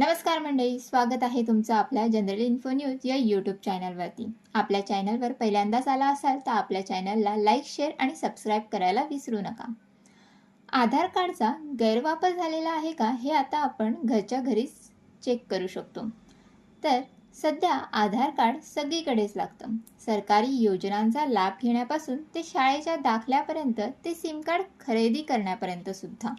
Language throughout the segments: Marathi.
नमस्कार मंडळी स्वागत आहे तुमचं आपल्या जनरल इन्फो न्यूज या यूट्यूब चॅनलवरती आपल्या चॅनलवर पहिल्यांदाच आला असाल तर आपल्या चॅनलला लाईक शेअर आणि सबस्क्राईब करायला विसरू नका. आधार कार्डचा गैरवापर झालेला आहे का हे आता आपण घरच्या घरीच चेक करू शकतो. तर सध्या आधार कार्ड सगळीकडेच लागतं. सरकारी योजनांचा लाभ घेण्यापासून ते शाळेच्या दाखल्यापर्यंत ते सिम कार्ड खरेदी करण्यापर्यंत सुद्धा.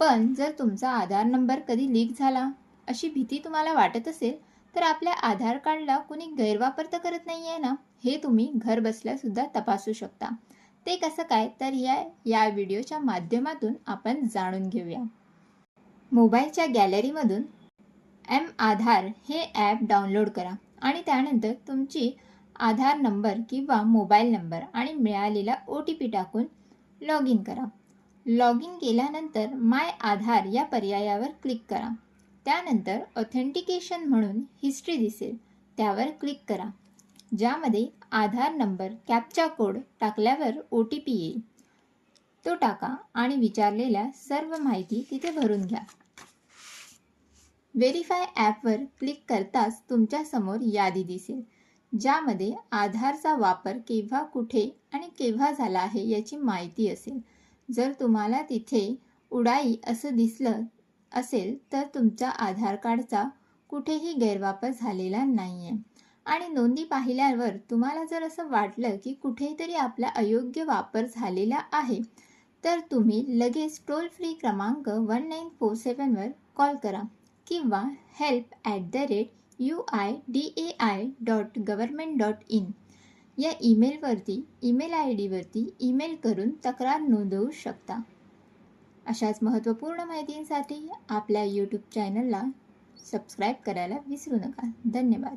पण जर तुमचा आधार नंबर कधी लीक झाला अशी भीती तुम्हाला वाटत असेल तर आपल्या आधार कार्डला कुणी गैरवापर तर करत नाही आहे ना? हे तुम्ही घर बसल्यासुद्धा तपासू शकता. ते कसं काय? तर या या व्हिडिओच्या माध्यमातून आपण जाणून घेऊया. मोबाईलच्या गॅलरीमधून एम आधार हे ॲप डाउनलोड करा आणि त्यानंतर तुमची आधार नंबर किंवा मोबाईल नंबर आणि मिळालेला ओ टी पी टाकून लॉग इन करा. लॉग इन केल्यानंतर माय आधार या पर्यायावर क्लिक करा. त्यानंतर ऑथेंटिकेशन म्हणून हिस्ट्री दिसेल. त्यावर क्लिक करा. ज्यामध्ये आधार नंबर कॅपचा कोड टाकल्यावर ओ टी पी येईल. तो टाका आणि विचारलेल्या सर्व माहिती तिथे भरून घ्या. व्हेरीफाय ॲपवर क्लिक करताच तुमच्यासमोर यादी दिसेल. ज्यामध्ये आधारचा वापर केव्हा कुठे आणि केव्हा झाला आहे याची माहिती असेल. जर तुम्हाला तिथे उडाई असं दिसलं असेल तर तुमच्या आधार कार्डचा कुठेही गैरवापर झालेला नाही आहे आणि नोंदी पाहिल्यावर तुम्हाला जर असं वाटलं की कुठेतरी आपला अयोग्य वापर झालेला आहे तर तुम्ही लगेच टोल फ्री क्रमांक वन नाईन फोर सेवनवर कॉल करा किंवा help at the rate U I D A I dot government dot in या ईमेलवरती ईमेल आय डीवरती ईमेल करून तक्रार नोंदवू शकता. अशाच महत्त्वपूर्ण माहितींसाठी आपल्या यूट्यूब चॅनलला सबस्क्राईब करायला विसरू नका. धन्यवाद.